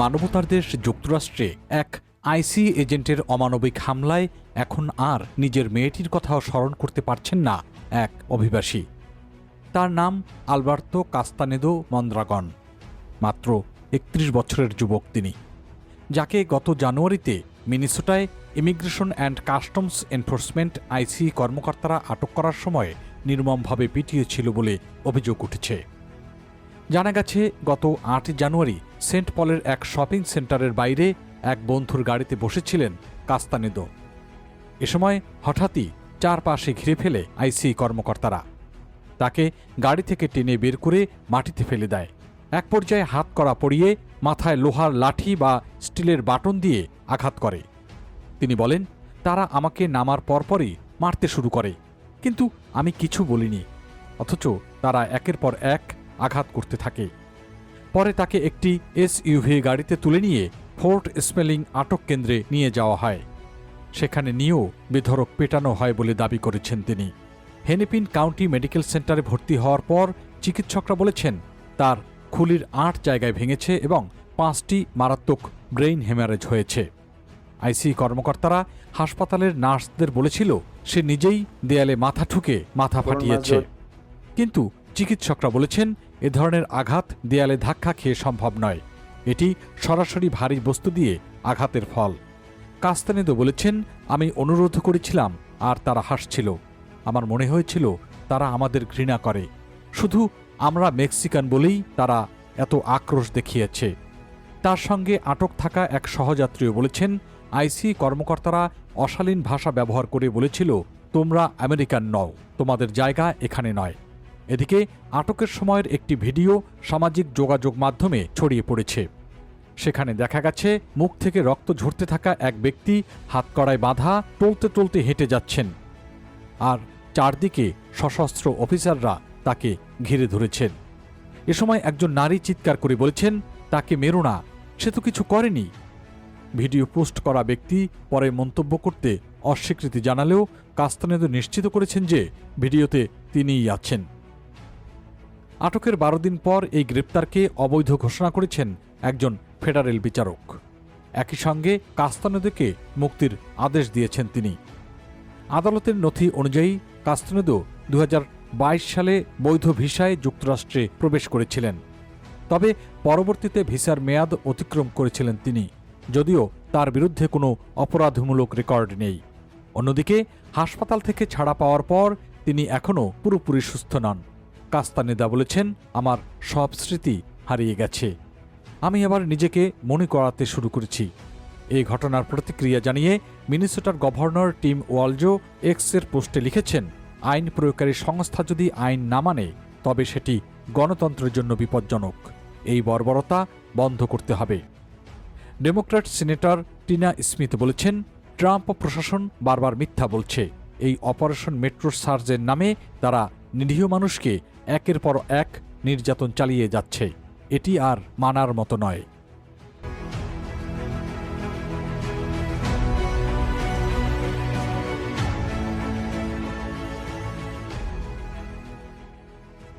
মানবতার দেশ যুক্তরাষ্ট্রে এক আইসি এজেন্টের অমানবিক হামলায় এখন আর নিজের মেয়েটির কথাও স্মরণ করতে পারছেন না এক অভিবাসী। তার নাম আলবার্তো কাস্তানেদো মন্দ্রাগন। মাত্র একত্রিশ বছরের যুবক তিনি। যাকে গত জানুয়ারিতে মিনিসোটায় immigration and customs enforcement ICE কর্মকর্তারা আটক করার সময় নির্মমভাবে পিটিয়েছিল বলে অভিযোগ উঠেছে। জানা গেছে, গত আট জানুয়ারি সেন্ট পলের এক শপিং সেন্টারের বাইরে এক বন্ধুর গাড়িতে বসেছিলেন কাস্তানেদো। এ সময় হঠাৎই চারপাশে ঘিরে ফেলে আইসি কর্মকর্তারা। তাকে গাড়ি থেকে টেনে বের করে মাটিতে ফেলে দেয়। এক পর্যায়ে হাত করা পড়িয়ে মাথায় লোহার লাঠি বা স্টিলের বাটন দিয়ে আঘাত করে। তিনি বলেন, তারা আমাকে নামার পরপরই মারতে শুরু করে। কিন্তু আমি কিছু বলিনি। অথচ তারা একের পর এক আঘাত করতে থাকে। পরে তাকে একটি এসইউভি গাড়িতে তুলে নিয়ে ফোর্ট স্মেলিং আটক কেন্দ্রে নিয়ে যাওয়া হয়। সেখানে নিয়েও বেধরক পেটানো হয় বলে দাবি করেছেন তিনি। হেনেপিন কাউন্টি মেডিকেল সেন্টারে ভর্তি হওয়ার পর চিকিৎসকরা বলেছেন তার খুলির আট জায়গায় ভেঙেছে এবং পাঁচটি মারাত্মক ব্রেইন হেমারেজ হয়েছে। আইসি কর্মকর্তারা হাসপাতালের নার্সদের বলেছিল সে নিজেই দেয়ালে মাথা ঠুকে মাথা ফাটিয়েছে। কিন্তু চিকিৎসকরা বলেছেন এ ধরনের আঘাত দেয়ালে ধাক্কা খেয়ে সম্ভব নয়। এটি সরাসরি ভারী বস্তু দিয়ে আঘাতের ফল। কাস্তানেদো বলেছেন, আমি অনুরোধ করেছিলাম, আর তারা হাসছিল। আমার মনে হয়েছিল, তারা আমাদের ঘৃণা করে। শুধু আমরা মেক্সিকান বলেই তারা এত আক্রোশ দেখিয়েছে। তার সঙ্গে আটক থাকা এক সহযাত্রীও বলেছেন, আইসি কর্মকর্তারা অশালীন ভাষা ব্যবহার করে বলেছিল, তোমরা আমেরিকান নও, তোমাদের জায়গা এখানে নয়। এদিকে আটকের সময়ের একটি ভিডিও সামাজিক যোগাযোগ মাধ্যমে ছড়িয়ে পড়েছে। সেখানে দেখা গেছে, মুখ থেকে রক্ত ঝরতে থাকা এক ব্যক্তি হাত হাতকড়ায় বাঁধা টলতে টলতে হেঁটে যাচ্ছেন। আর চারদিকে সশস্ত্র অফিসাররা তাকে ঘিরে ধরেছেন। এ সময় একজন নারী চিৎকার করে বলেছেন, তাকে মেরো না, সে তো কিছু করেনি। ভিডিও পোস্ট করা ব্যক্তি পরে মন্তব্য করতে অস্বীকৃতি জানালেও কাস্তানেদো নিশ্চিত করেছেন যে ভিডিওতে তিনিই আছেন। আটকের বারো দিন পর এই গ্রেপ্তারকে অবৈধ ঘোষণা করেছেন একজন ফেডারেল বিচারক। একই সঙ্গে কাস্তানেদোকে মুক্তির আদেশ দিয়েছেন তিনি। আদালতের নথি অনুযায়ী কাস্তানেদো দু সালে বৈধ ভিসায় যুক্তরাষ্ট্রে প্রবেশ করেছিলেন। তবে পরবর্তীতে ভিসার মেয়াদ অতিক্রম করেছিলেন তিনি, যদিও তার বিরুদ্ধে কোনো অপরাধমূলক রেকর্ড নেই। অন্যদিকে হাসপাতাল থেকে ছাড়া পাওয়ার পর তিনি এখনও পুরোপুরি সুস্থ নন। কাস্তানেদা বলেছেন, আমার সব স্মৃতি হারিয়ে গেছে। আমি আবার নিজেকে মনে করাতে শুরু করেছি। এই ঘটনার প্রতিক্রিয়া জানিয়ে মিনিসোটার গভর্নর টিম ওয়ালজো এক্সের পোস্টে লিখেছেন, আইন প্রয়োগকারী সংস্থা যদি আইন না মানে তবে সেটি গণতন্ত্রের জন্য বিপজ্জনক। এই বর্বরতা বন্ধ করতে হবে। ডেমোক্র্যাট সিনেটর টিনা স্মিথ বলেছেন, ট্রাম্প প্রশাসন বারবার মিথ্যা বলছে। এই অপারেশন মেট্রো সার্জের নামে তারা নিরীহ মানুষকে একের পর এক নির্যাতন চালিয়ে যাচ্ছে। এটি আর মানার মতো নয়।